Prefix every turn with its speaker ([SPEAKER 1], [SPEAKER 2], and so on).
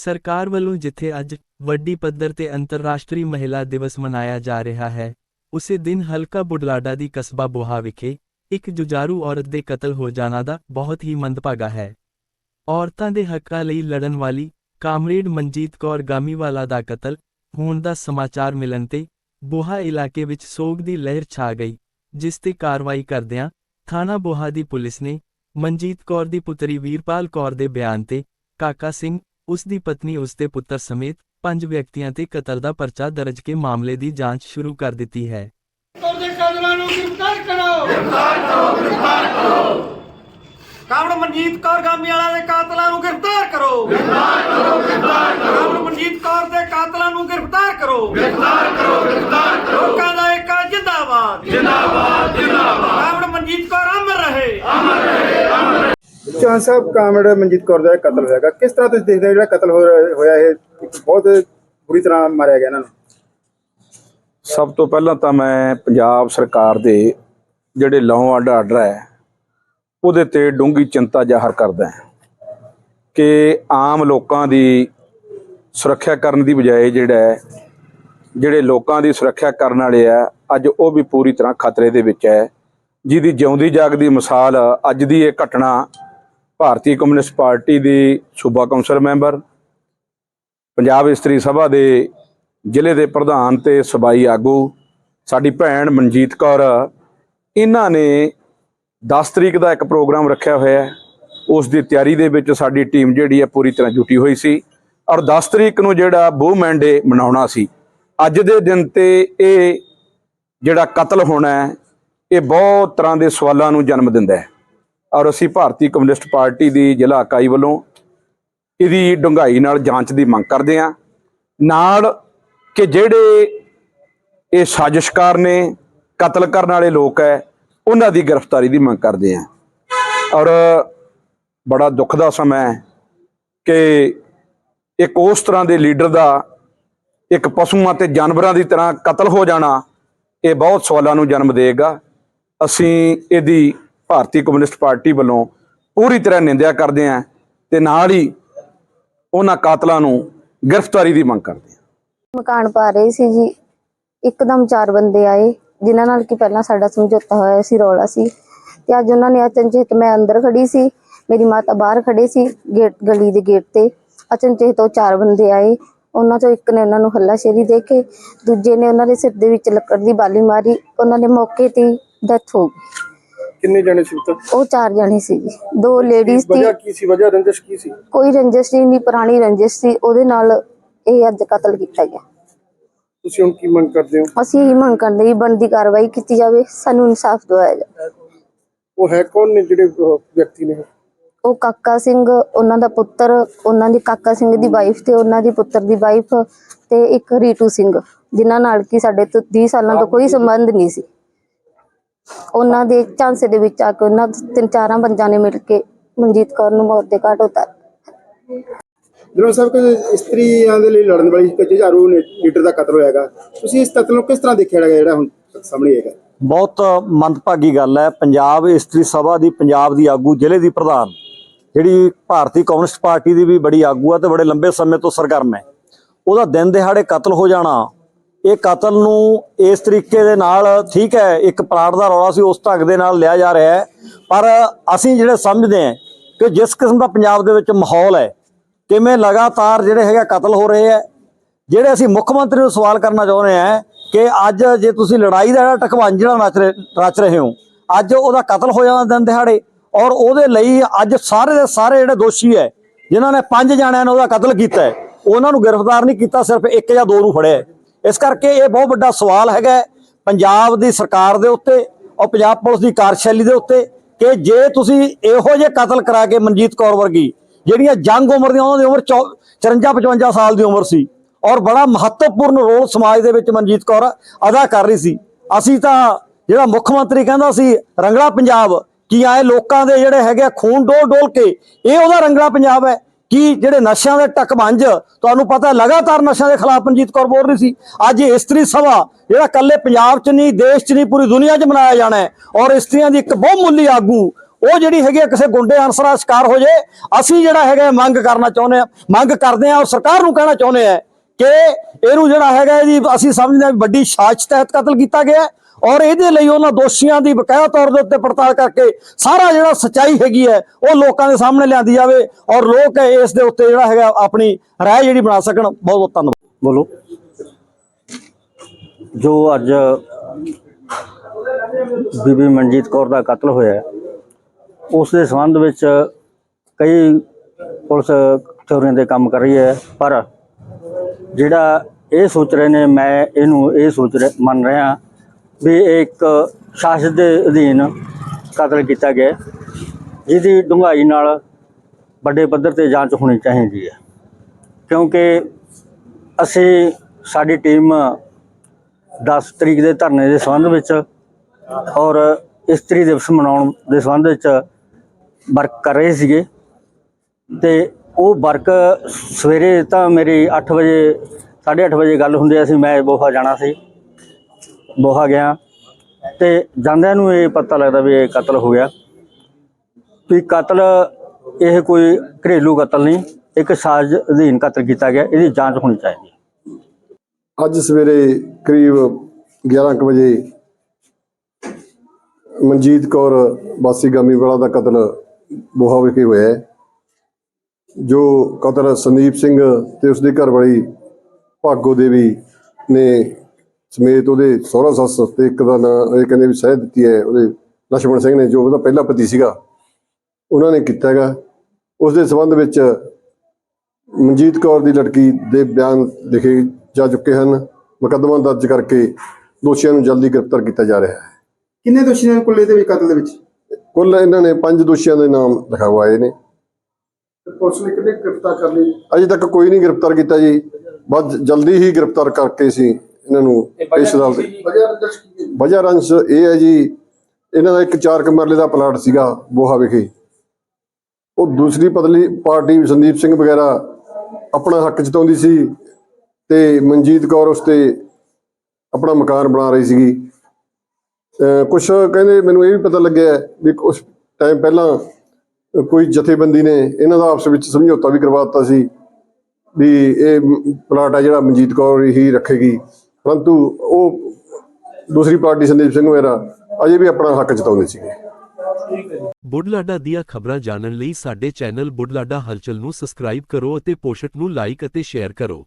[SPEAKER 1] ਸਰਕਾਰ ਵੱਲੋਂ ਜਿੱਥੇ ਅੱਜ ਵੱਡੀ ਪੱਧਰ ਤੇ ਅੰਤਰਰਾਸ਼ਟਰੀ ਮਹਿਲਾ ਦਿਵਸ ਮਨਾਇਆ ਜਾ ਰਿਹਾ ਹੈ, ਉਸੇ ਦਿਨ ਹਲਕਾ ਬੁਢਲਾਡਾ ਦੀ ਕਸਬਾ ਬੋਹਾ ਵਿਖੇ ਇੱਕ ਜੁਝਾਰੂ ਔਰਤ ਦੇ ਕਤਲ ਹੋ ਜਾਣਾ ਦਾ ਬਹੁਤ ਹੀ ਮੰਦਭਾਗਾ ਹੈ। ਔਰਤਾਂ ਦੇ ਹੱਕਾਂ ਲਈ ਲੜਨ ਵਾਲੀ ਕਾਮਰੇਡ ਮਨਜੀਤ ਕੌਰ ਗਾਮੀਵਾਲਾ ਦਾ ਕਤਲ ਹੋਣ ਦਾ ਸਮਾਚਾਰ ਮਿਲਣ ਤੇ ਬੋਹਾ ਇਲਾਕੇ ਵਿੱਚ ਸੋਗ ਦੀ ਲਹਿਰ ਛਾ ਗਈ, ਜਿਸ ਤੇ ਕਾਰਵਾਈ ਕਰਦਿਆਂ ਥਾਣਾ ਬੋਹਾ ਦੀ ਪੁਲਿਸ ਨੇ ਮਨਜੀਤ ਕੌਰ ਦੀ ਪੁੱਤਰੀ ਵੀਰਪਾਲ ਕੌਰ ਦੇ ਬਿਆਨ ਤੇ ਕਾਕਾ ਸਿੰਘ ਉਸ ਦੀ ਪਤਨੀ ਉਸ ਦੇ ਪੁੱਤਰ ਸਮੇਤ ਪੰਜ ਵਿਅਕਤੀਆਂ ਤੇ ਕਤਲ ਦਾ ਪਰਚਾ ਦਰਜ ਕੇ ਮਾਮਲੇ ਦੀ ਜਾਂਚ ਸ਼ੁਰੂ ਕਰ ਦਿੱਤੀ ਹੈ।
[SPEAKER 2] ਦੇ ਕਾਤਲਾਂ ਨੂੰ ਗ੍ਰਿਫਤਾਰ ਕਰੋ। ਗ੍ਰਿਫਤਾਰ ਕਰੋ ਗ੍ਰਿਫਤਾਰ ਕਰੋ। ਕਾਮੜ ਮਨਜੀਤ ਕੌਰ ਗਾਮੀ ਵਾਲਾ ਦੇ ਕਾਤਲਾਂ ਨੂੰ ਗ੍ਰਿਫਤਾਰ ਕਰੋ ਗ੍ਰਿਫਤਾਰ ਕਰੋ ਗ੍ਰਿਫਤਾਰ ਕਰੋ ਕਾਮੜ ਮਨਜੀਤ ਕੌਰ ਦੇ ਕਾਤਲਾਂ ਨੂੰ ਗ੍ਰਿਫਤਾਰ ਕਰੋ ਗ੍ਰਿਫਤਾਰ ਕਰੋ ਗ੍ਰਿਫਤਾਰ ਕਰੋ ਲੋਕਾਂ ਦਾ ਇੱਕ ਜਿੰਦਾਬਾਦ ਜਿੰਦਾਬਾਦ ਜਿੰਦਾਬਾਦ ਕਾਮੜ ਮਨਜੀਤ ਕੌਰ ਅਮਰ ਰਹੇ
[SPEAKER 3] ਚੌਹਾਨ ਸਾਹਿਬ ਕਾਮੜ ਮਨਜੀਤ ਕੌਰ ਦਾ ਕਤਲ ਹੋਇਆਗਾ ਕਿਸ ਤਰ੍ਹਾਂ ਤੁਸੀਂ ਦੇਖਦੇ ਹੋ ਜਿਹੜਾ ਕਤਲ ਹੋਇਆ ਇਹ? ਬਹੁਤ ਬੁਰੀ ਤਰ੍ਹਾਂ ਮਾਰਿਆ ਗਿਆ ਇਹਨਾਂ ਨੂੰ।
[SPEAKER 4] ਸਭ ਤੋਂ ਪਹਿਲਾਂ ਤਾਂ ਮੈਂ ਪੰਜਾਬ ਸਰਕਾਰ ਦੇ ਜਿਹੜੇ ਲਾਅ ਐਂਡ ਆਰਡਰ ਹੈ ਉਹਦੇ ਤੇ ਡੂੰਘੀ ਚਿੰਤਾ ਜ਼ਾਹਰ ਕਰਦਾ ਹਾਂ ਕਿ ਆਮ ਲੋਕਾਂ ਦੀ ਸੁਰੱਖਿਆ ਕਰਨ ਦੀ ਬਜਾਏ ਜਿਹੜਾ ਹੈ, ਜਿਹੜੇ ਲੋਕਾਂ ਦੀ ਸੁਰੱਖਿਆ ਕਰਨ ਵਾਲੇ ਆ ਅੱਜ ਉਹ ਵੀ ਪੂਰੀ ਤਰ੍ਹਾਂ ਖਤਰੇ ਦੇ ਵਿੱਚ ਹੈ। ਜਿਹਦੀ ਜਿਉਂਦੀ ਜਾਗਦੀ ਮਿਸਾਲ ਅੱਜ ਦੀ ਇਹ ਘਟਨਾ ਭਾਰਤੀ ਕਮਿਊਨਿਸਟ ਪਾਰਟੀ ਦੀ ਸੂਬਾ ਕੌਂਸਲ ਮੈਂਬਰ, ਪੰਜਾਬ ਇਸਤਰੀ ਸਭਾ ਦੇ ਜ਼ਿਲ੍ਹੇ ਦੇ ਪ੍ਰਧਾਨ ਤੇ ਸਬਾਈ ਆਗੂ, ਸਾਡੀ ਭੈਣ ਮਨਜੀਤ ਕੌਰ, ਇਹਨਾਂ ਨੇ 10 ਤਰੀਕ ਦਾ ਇੱਕ ਪ੍ਰੋਗਰਾਮ ਰੱਖਿਆ ਹੋਇਆ ਹੈ। ਉਸ ਦੀ ਤਿਆਰੀ ਦੇ ਵਿੱਚ ਸਾਡੀ ਟੀਮ ਜਿਹੜੀ ਹੈ ਪੂਰੀ ਤਰ੍ਹਾਂ ਜੁਟੀ ਹੋਈ ਸੀ ਔਰ 10 ਤਰੀਕ ਨੂੰ ਜਿਹੜਾ ਵੂਮੈਨ ਡੇ ਮਨਾਉਣਾ ਸੀ। ਅੱਜ ਦੇ ਦਿਨ ਤੇ ਇਹ ਜਿਹੜਾ ਕਤਲ ਹੋਣਾ ਹੈ, ਇਹ ਬਹੁਤ ਤਰ੍ਹਾਂ ਦੇ ਸਵਾਲਾਂ ਨੂੰ ਜਨਮ ਦਿੰਦਾ ਹੈ। ਔਰ ਅਸੀਂ ਭਾਰਤੀ ਕਮਿਊਨਿਸਟ ਪਾਰਟੀ ਦੀ ਜ਼ਿਲ੍ਹਾ ਇਕਾਈ ਵੱਲੋਂ ਇਹਦੀ ਡੂੰਘਾਈ ਨਾਲ ਜਾਂਚ ਦੀ ਮੰਗ ਕਰਦੇ ਹਾਂ। ਨਾਲ ਕਿ ਜਿਹੜੇ ਇਹ ਸਾਜ਼ਿਸ਼ਕਾਰ ਨੇ, ਕਤਲ ਕਰਨ ਵਾਲੇ ਲੋਕ ਹੈ, ਉਹਨਾਂ ਦੀ ਗ੍ਰਿਫਤਾਰੀ ਦੀ ਮੰਗ ਕਰਦੇ ਹਾਂ। ਔਰ ਬੜਾ ਦੁੱਖ ਦਾ ਸਮਾਂ ਹੈ ਕਿ ਇੱਕ ਉਸ ਤਰ੍ਹਾਂ ਦੇ ਲੀਡਰ ਦਾ, ਇੱਕ ਪਸ਼ੂਆਂ ਤੇ ਜਾਨਵਰਾਂ ਦੀ ਤਰ੍ਹਾਂ ਕਤਲ ਹੋ ਜਾਣਾ, ਇਹ ਬਹੁਤ ਸਵਾਲਾਂ ਨੂੰ ਜਨਮ ਦੇਗਾ ਅਸੀਂ ਇਹਦੀ ਭਾਰਤੀ ਕਮਿਊਨਿਸਟ ਪਾਰਟੀ ਵੱਲੋਂ ਪੂਰੀ ਤਰ੍ਹਾਂ ਨਿੰਦਿਆ ਕਰਦੇ ਹਾਂ ਤੇ ਨਾਲ ਹੀ ਉਹਨਾਂ ਕਾਤਲਾਂ ਨੂੰ ਗ੍ਰਿਫਤਾਰੀ ਦੀ ਮੰਗ ਕਰਦੇ ਹਾਂ
[SPEAKER 5] ਮਕਾਨ ਪਾ ਰਹੇ ਸੀ ਜੀ। ਇੱਕਦਮ ਚਾਰ ਬੰਦੇ ਆਏ, ਜਿਨ੍ਹਾਂ ਨਾਲ ਕਿ ਪਹਿਲਾਂ ਸਾਡਾ ਸਮਝੌਤਾ ਹੋਇਆ ਸੀ, ਰੌਲਾ ਸੀ। ਤੇ ਅੱਜ ਉਹਨਾਂ ਨੇ ਅਚਨਚੇਤ ਮੈਂ ਅੰਦਰ ਖੜੀ ਸੀ, ਮੇਰੀ ਮਾਤਾ ਬਾਹਰ ਖੜੇ ਸੀ ਗੇਟ, ਗਲੀ ਦੇ ਗੇਟ ਤੇ। ਅਚਨਚੇਤ ਉਹ ਚਾਰ ਬੰਦੇ ਆਏ। ਉਹਨਾਂ ਚੋਂ ਇੱਕ ਨੇ ਉਹਨਾਂ ਨੂੰ ਹੱਲਾਸ਼ੇਰੀ ਦੇ ਕੇ, ਦੂਜੇ ਨੇ ਉਹਨਾਂ ਦੇ ਸਿਰ ਦੇ ਵਿੱਚ ਲੱਕੜ ਦੀ ਬਾਲੀ ਮਾਰੀ। ਉਹਨਾਂ ਨੇ ਮੌਕੇ ਤੇ ਡੈਥ ਹੋ ਗਈ।
[SPEAKER 3] ਕਿੰਨੇ ਜਣੇ ਸੀ ਤਾਂ
[SPEAKER 5] ਉਹ ਚਾਰ ਜਣੇ ਸੀ ਜੀ। ਦੋ ਲੇਡੀਜ਼ ਸੀ
[SPEAKER 3] ਵਜ੍ਹਾ ਕੀ ਸੀ? ਵਜ੍ਹਾ ਰੰਜਿਸ਼ ਕੀ ਸੀ?
[SPEAKER 5] ਕੋਈ ਰੰਜਿਸ਼ ਨਹੀਂ ਦੀ ਪੁਰਾਣੀ ਰੰਜਿਸ਼ ਸੀ। ਉਹਦੇ ਨਾਲ ਇਹ ਅੱਜ ਕਤਲ ਕੀਤਾ ਗਿਆ।
[SPEAKER 3] ਤੁਸੀਂ ਹੁਣ ਕੀ ਮੰਗ ਕਰਦੇ ਹੋ?
[SPEAKER 5] ਅਸੀਂ ਇਹੀ ਮੰਗ ਕਰਦੇ ਹਾਂ ਬਣਦੀ ਕਾਰਵਾਈ ਕੀਤੀ ਜਾਵੇ ਸਾਨੂੰ ਇਨਸਾਫ ਦਿਵਾਇਆ ਜਾਵੇ।
[SPEAKER 3] ਉਹ ਹੈ ਕੌਣ ਨੇ ਜਿਹੜੇ ਅਹ, ਵਿਅਕਤੀ ਨੇ?
[SPEAKER 5] ਉਹ ਕਾਕਾ ਸਿੰਘ ਉਹਨਾਂ ਦਾ ਪੁੱਤਰ ਉਹਨਾਂ ਦੀ ਕਾਕਾ ਸਿੰਘ ਦੀ ਵਾਈਫ ਤੇ ਉਹਨਾਂ ਦੀ ਪੁੱਤਰ ਦੀ ਵਾਈਫ ਤੇ ਇੱਕ ਰੀਟੂ ਸਿੰਘ ਜਿਨ੍ਹਾਂ ਨਾਲ ਕਿ ਸਾਡੇ ਤੋਂ 20 ਸਾਲਾਂ ਤੋਂ ਕੋਈ ਸੰਬੰਧ ਨਹੀਂ ਸੀ। ਉਹਨਾਂ ਦੇ ਝਾਂਸੇ ਦੇ ਵਿੱਚ ਆ ਕੇ ਉਹਨਾਂ ਤਿੰਨ ਚਾਰਾਂ ਬੰਦਿਆਂ ਨੇ ਮਿਲ ਕੇ ਮਨਜੀਤ ਕੌਰ ਨੂੰ ਮੌਤ ਦੇ ਘਾਟ ਉਤਾਰ
[SPEAKER 3] ਜਨਰਲ ਸਾਹਿਬ ਕਿ ਇਸਤਰੀਆਂ ਦੇ ਲਈ ਲੜਨ ਵਾਲੀ ਇੱਕ ਜੁਝਾਰੂ ਨੇ- ਲੀਡਰ ਦਾ ਕਤਲ ਹੋਇਆਗਾ। ਤੁਸੀਂ ਇਸ ਕਤਲ ਨੂੰ ਕਿਸ ਤਰ੍ਹਾਂ ਦੇਖਿਆ ਹੈਗਾ ਜਿਹੜਾ ਹੁਣ ਸਾਹਮਣੇ ਹੈਗਾ
[SPEAKER 6] ਬਹੁਤ ਮੰਦਭਾਗੀ ਗੱਲ ਹੈ। ਪੰਜਾਬ ਇਸਤਰੀ ਸਭਾ ਦੀ ਪੰਜਾਬ ਦੀ ਆਗੂ ਜ਼ਿਲ੍ਹੇ ਦੀ ਪ੍ਰਧਾਨ ਜਿਹੜੀ ਭਾਰਤੀ ਕਮਿਊਨਿਸਟ ਪਾਰਟੀ ਦੀ ਵੀ ਬੜੀ ਆਗੂ ਆ ਤੇ ਬੜੇ ਲੰਬੇ ਸਮੇਂ ਤੋਂ ਸਰਗਰਮ ਹੈ। ਉਹਦਾ ਦਿਨ ਦਿਹਾੜੇ ਕਤਲ ਹੋ ਜਾਣਾ ਇਹ ਕਤਲ ਨੂੰ ਇਸ ਤਰੀਕੇ ਦੇ ਨਾਲ ਠੀਕ ਹੈ, ਇੱਕ ਪਲਾਟ ਦਾ ਰੌਲਾ ਸੀ, ਉਸ ਢੰਗ ਦੇ ਨਾਲ ਲਿਆ ਜਾ ਰਿਹਾ ਹੈ। ਪਰ ਅਸੀਂ ਜਿਹੜੇ ਸਮਝਦੇ ਹਾਂ ਕਿ ਜਿਸ ਕਿਸਮ ਦਾ ਪੰਜਾਬ ਦੇ ਵਿੱਚ ਮਾਹੌਲ ਹੈ, ਕਿਵੇਂ ਲਗਾਤਾਰ ਜਿਹੜੇ ਹੈਗਾ ਕਤਲ ਹੋ ਰਹੇ ਹੈ, ਜਿਹੜੇ ਅਸੀਂ ਮੁੱਖ ਮੰਤਰੀ ਨੂੰ ਸਵਾਲ ਕਰਨਾ ਚਾਹੁੰਦੇ ਆ ਕਿ ਅੱਜ ਜੇ ਤੁਸੀਂ ਲੜਾਈ ਦਾ ਜਿਹੜਾ ਟਕਵਾਂਜ ਜਿਹੜਾ ਨੱਚ ਰਹੇ, ਰਚ ਰਹੇ ਹੋ, ਅੱਜ ਉਹਦਾ ਕਤਲ ਹੋ ਜਾਂਦਾ ਦਿਨ ਦਿਹਾੜੇ, ਔਰ ਉਹਦੇ ਲਈ ਅੱਜ ਸਾਰੇ ਦੇ ਸਾਰੇ ਜਿਹੜੇ ਦੋਸ਼ੀ ਹੈ, ਜਿਨ੍ਹਾਂ ਨੇ ਪੰਜ ਜਾਣਿਆਂ ਨੇ ਉਹਦਾ ਕਤਲ ਕੀਤਾ ਹੈ, ਉਹਨਾਂ ਨੂੰ ਗ੍ਰਿਫਤਾਰ ਨਹੀਂ ਕੀਤਾ, ਸਿਰਫ ਇੱਕ ਜਾਂ ਦੋ ਨੂੰ ਫੜਿਆ ਇਸ ਕਰਕੇ ਇਹ ਬਹੁਤ ਵੱਡਾ ਸਵਾਲ ਹੈਗਾ ਪੰਜਾਬ ਦੀ ਸਰਕਾਰ ਦੇ ਉੱਤੇ ਔਰ ਪੰਜਾਬ ਪੁਲਿਸ ਦੀ ਕਾਰਜਸ਼ੈਲੀ ਦੇ ਉੱਤੇ ਕਿ ਜੇ ਤੁਸੀਂ ਇਹੋ ਜਿਹੇ ਕਤਲ ਕਰਾ ਕੇ ਮਨਜੀਤ ਕੌਰ ਵਰਗੀ ਜਿਹੜੀਆਂ ਜੰਗ ਉਮਰ ਦੀਆਂ ਉਹਨਾਂ ਦੀ ਉਮਰ 54 55 ਸਾਲ ਦੀ ਉਮਰ ਸੀ ਔਰ ਬੜਾ ਮਹੱਤਵਪੂਰਨ ਰੋਲ ਸਮਾਜ ਦੇ ਵਿੱਚ ਮਨਜੀਤ ਕੌਰ ਅਦਾ ਕਰ ਰਹੀ ਸੀ, ਅਸੀਂ ਤਾਂ ਜਿਹੜਾ ਮੁੱਖ ਮੰਤਰੀ ਕਹਿੰਦਾ ਸੀ, ਰੰਗਲਾ ਪੰਜਾਬ, ਕੀ ਆਏ ਲੋਕਾਂ ਦੇ ਜਿਹੜੇ ਹੈਗੇ ਆ ਖੂਨ ਡੋਲ ਡੋਲ ਕੇ, ਇਹ ਉਹਦਾ ਰੰਗਲਾ ਪੰਜਾਬ ਹੈ। ਕਿ ਜਿਹੜੇ ਨਸ਼ਿਆਂ ਦੇ ਟਕਵੰਜ ਤੁਹਾਨੂੰ ਪਤਾ ਲਗਾਤਾਰ ਨਸ਼ਿਆਂ ਦੇ ਖਿਲਾਫ ਮਨਜੀਤ ਕੌਰ ਬੋਲ ਰਹੀ ਸੀ। ਅੱਜ ਇਸਤਰੀ ਸਭਾ, ਜਿਹੜਾ ਕੱਲੇ ਪੰਜਾਬ 'ਚ ਨਹੀਂ, ਦੇਸ਼ 'ਚ ਨਹੀਂ, ਪੂਰੀ ਦੁਨੀਆ 'ਚ ਮਨਾਇਆ ਜਾਣਾ ਹੈ ਔਰ ਇਸਤਰੀਆਂ ਦੀ ਇੱਕ ਬਹੁਮੁੱਲੀ ਆਗੂ, ਉਹ ਜਿਹੜੀ ਹੈਗੀ ਆ ਕਿਸੇ ਗੁੰਡੇ ਅਨਸਰ ਦਾ ਸ਼ਿਕਾਰ ਹੋ ਜੇ, ਅਸੀਂ ਜਿਹੜਾ ਹੈਗਾ ਮੰਗ ਕਰਨਾ ਚਾਹੁੰਦੇ ਆ ਮੰਗ ਕਰਦੇ ਆ ਔਰ ਸਰਕਾਰ ਨੂੰ ਕਹਿਣਾ ਚਾਹੁੰਦੇ ਆ ਕਿ ਇਹਨੂੰ ਜਿਹੜਾ ਹੈਗਾ ਇਹਦੀ, ਅਸੀਂ ਸਮਝਦੇ ਆ ਵੱਡੀ ਸਾਜ਼ਿਸ਼ ਤਹਿਤ ਕਤਲ ਕੀਤਾ ਗਿਆ ਔਰ ਇਹਦੇ ਲਈ ਉਹਨਾਂ ਦੋਸ਼ੀਆਂ ਦੀ ਬਕਾਇਆ ਤੌਰ ਦੇ ਉੱਤੇ ਪੜਤਾਲ ਕਰਕੇ ਸਾਰਾ ਜਿਹੜਾ ਸਚਾਈ ਹੈਗੀ ਹੈ, ਉਹ ਲੋਕਾਂ ਦੇ ਸਾਹਮਣੇ ਲਿਆਂਦੀ ਜਾਵੇ ਔਰ ਲੋਕ ਇਸ ਦੇ ਉੱਤੇ ਜਿਹੜਾ ਹੈਗਾ ਆਪਣੀ ਰਾਏ ਜਿਹੜੀ ਬਣਾ ਸਕਣ। ਬਹੁਤ ਬਹੁਤ ਧੰਨਵਾਦ।
[SPEAKER 7] ਬੋਲੋ। ਜੋ ਅੱਜ ਬੀਬੀ ਮਨਜੀਤ ਕੌਰ ਦਾ ਕਤਲ ਹੋਇਆ ਉਸ ਦੇ ਸੰਬੰਧ ਵਿੱਚ ਕਈ ਪੁਲਿਸ ਚੋਰੀਆਂ ਦੇ ਕੰਮ ਕਰ ਰਹੀ ਹੈ, ਪਰ ਜਿਹੜਾ ਇਹ ਸੋਚ ਰਹੇ ਨੇ, ਮੈਂ ਇਹਨੂੰ ਇਹ ਸੋਚ ਰਿਹਾ ਮੰਨ ਰਿਹਾ ਵੀ ਇਹ ਇੱਕ ਸ਼ਾਸਨ ਦੇ ਅਧੀਨ ਕਤਲ ਕੀਤਾ ਗਿਆ। ਜਿਹਦੀ ਡੂੰਘਾਈ ਨਾਲ ਵੱਡੇ ਪੱਧਰ ਤੇ ਜਾਂਚ ਹੋਣੀ ਚਾਹੀਦੀ ਹੈ। ਕਿਉਂਕਿ ਅਸੀਂ ਸਾਡੀ ਟੀਮ 10 ਤਰੀਕ ਦੇ ਧਰਨੇ ਦੇ ਸੰਬੰਧ ਵਿੱਚ ਔਰ ਇਸਤਰੀ ਦਿਵਸ ਮਨਾਉਣ ਦੇ ਸੰਬੰਧ ਵਿੱਚ ਵਰਕ ਕਰ ਰਹੇ ਸੀਗੇ। ਤੇ ਉਹ ਵਰਕ ਸਵੇਰੇ ਤਾਂ ਮੇਰੀ 8 ਵਜੇ 8:30 ਵਜੇ ਗੱਲ ਹੁੰਦੀ ਆ ਸੀ ਮੈਂ ਬੋਹਾ ਜਾਣਾ ਸੀ। ਬੋਹਾ ਗਿਆ। ਤੇ ਜਾਂਦਿਆਂ ਨੂੰ ਇਹ ਪਤਾ ਲੱਗਦਾ ਵੀ ਇਹ ਕਤਲ ਹੋ ਗਿਆ। ਵੀ ਕਤਲ, ਇਹ ਕੋਈ ਘਰੇਲੂ ਕਤਲ ਨਹੀਂ, ਇੱਕ ਸਾਜ਼ ਅਧੀਨ ਕਤਲ ਕੀਤਾ ਗਿਆ, ਇਹਦੀ ਜਾਂਚ ਹੋਣੀ ਚਾਹੀਦੀ ਹੈ।
[SPEAKER 8] ਅੱਜ ਸਵੇਰੇ ਕਰੀਬ 11 ਕੁ ਵਜੇ ਮਨਜੀਤ ਕੌਰ ਵਾਸੀ ਗਾਮੀਵਾਲਾ ਦਾ ਕਤਲ ਬੋਹਾ ਵਿਖੇ ਹੋਇਆ ਹੈ। ਜੋ ਕਤਲ ਸੰਦੀਪ ਸਿੰਘ ਤੇ ਉਸਦੀ ਘਰਵਾਲੀ ਭਾਗੋ ਦੇਵੀ ਨੇ ਸਮੇਤ ਉਹਦੇ ਸਹੁਰਾ ਸੱਸ ਤੇ ਇੱਕ ਦਾ ਨਾਂ ਇਹ ਕਹਿੰਦੇ ਵੀ ਸਹਿ ਦਿੱਤੀ ਹੈ ਉਹਦੇ ਲਛਮਣ ਸਿੰਘ ਨੇ ਜੋ ਉਹਦਾ ਪਹਿਲਾ ਪਤੀ ਸੀਗਾ। ਉਹਨਾਂ ਨੇ ਕੀਤਾ ਹੈਗਾ। ਉਸ ਦੇ ਸੰਬੰਧ ਵਿੱਚ ਮਨਜੀਤ ਕੌਰ ਦੀ ਲੜਕੀ ਦੇ ਬਿਆਨ ਲਿਖੇ ਜਾ ਚੁੱਕੇ ਹਨ। ਮੁਕੱਦਮਾ ਦਰਜ ਕਰਕੇ ਦੋਸ਼ੀਆਂ ਨੂੰ ਜਲਦੀ ਗ੍ਰਿਫਤਾਰ ਕੀਤਾ ਜਾ ਰਿਹਾ ਹੈ।
[SPEAKER 3] ਕਿੰਨੇ ਦੋਸ਼ੀ ਨੇ ਕੁੱਲੇ ਦੇ ਵਿੱਚ ਕਤਲ ਦੇ ਵਿੱਚ?
[SPEAKER 8] ਕੁੱਲ ਇਹਨਾਂ ਨੇ ਪੰਜ ਦੋਸ਼ੀਆਂ ਦੇ ਨਾਮ ਲਿਖਾਵਾਏ ਨੇ
[SPEAKER 3] ਪੁਲਿਸ ਨੇ ਕਿੰਨੇ ਗ੍ਰਿਫਤਾਰ ਕਰ ਲਈ
[SPEAKER 8] ਅਜੇ ਤੱਕ ਕੋਈ ਨਹੀਂ ਗ੍ਰਿਫਤਾਰ ਕੀਤਾ ਜੀ। ਬਸ ਜਲਦੀ ਹੀ ਗ੍ਰਿਫਤਾਰ ਕਰਕੇ ਅਸੀਂ ਇਹਨਾਂ ਨੂੰ ਪੇਸ਼ ਅਦਾਲਤ?
[SPEAKER 3] ਵਜ੍ਹਾ
[SPEAKER 8] ਰੰਸ਼ ਇਹ ਹੈ ਜੀ ਇਹਨਾਂ ਦਾ ਇੱਕ ਚਾਰ ਕਮਰਲੇ ਦਾ ਪਲਾਟ ਸੀਗਾ ਬੋਹਾ ਵਿਖੇ। ਉਹ ਦੂਸਰੀ ਪਤਲੀ ਪਾਰਟੀ ਸੰਦੀਪ ਸਿੰਘ ਵਗੈਰਾ ਆਪਣਾ ਹੱਕ ਜਤਾਉਂਦੀ ਸੀ ਤੇ ਮਨਜੀਤ ਕੌਰ ਉਸ ਤੇ ਆਪਣਾ ਮਕਾਨ ਬਣਾ ਰਹੀ ਸੀਗੀ। ਕੁਝ ਕਹਿੰਦੇ ਮੈਨੂੰ ਇਹ ਵੀ ਪਤਾ ਲੱਗਿਆ ਵੀ ਕੁਝ ਟਾਈਮ ਪਹਿਲਾਂ ਕੋਈ ਜਥੇਬੰਦੀ ਨੇ ਇਹਨਾਂ ਦਾ ਆਪਸ ਵਿੱਚ ਸਮਝੌਤਾ ਵੀ ਕਰਵਾ ਦਿੱਤਾ ਸੀ ਵੀ ਇਹ ਪਲਾਟ ਆ ਜਿਹੜਾ ਮਨਜੀਤ ਕੌਰ ਹੀ ਰੱਖੇਗੀ। ਪਰੰਤੂ ਉਹ ਦੂਸਰੀ ਪਾਰਟੀ ਸੰਦੀਪ ਸਿੰਘ ਵਗੈਰਾ ਅਜੇ ਵੀ ਆਪਣਾ ਹੱਕ ਜਤਾਉਂਦੇ ਸੀਗੇ।
[SPEAKER 9] ਬੁੱਢਲਾਡਾ ਦੀਆਂ ਖਬਰਾਂ ਜਾਣਨ ਲਈ ਸਾਡੇ ਚੈਨਲ ਬੁੱਢਲਾਡਾ ਹਲਚਲ ਨੂੰ ਸਬਸਕ੍ਰਾਈਬ ਕਰੋ ਅਤੇ ਪੋਸਟ ਨੂੰ ਲਾਈਕ ਅਤੇ ਸ਼ੇਅਰ ਕਰੋ।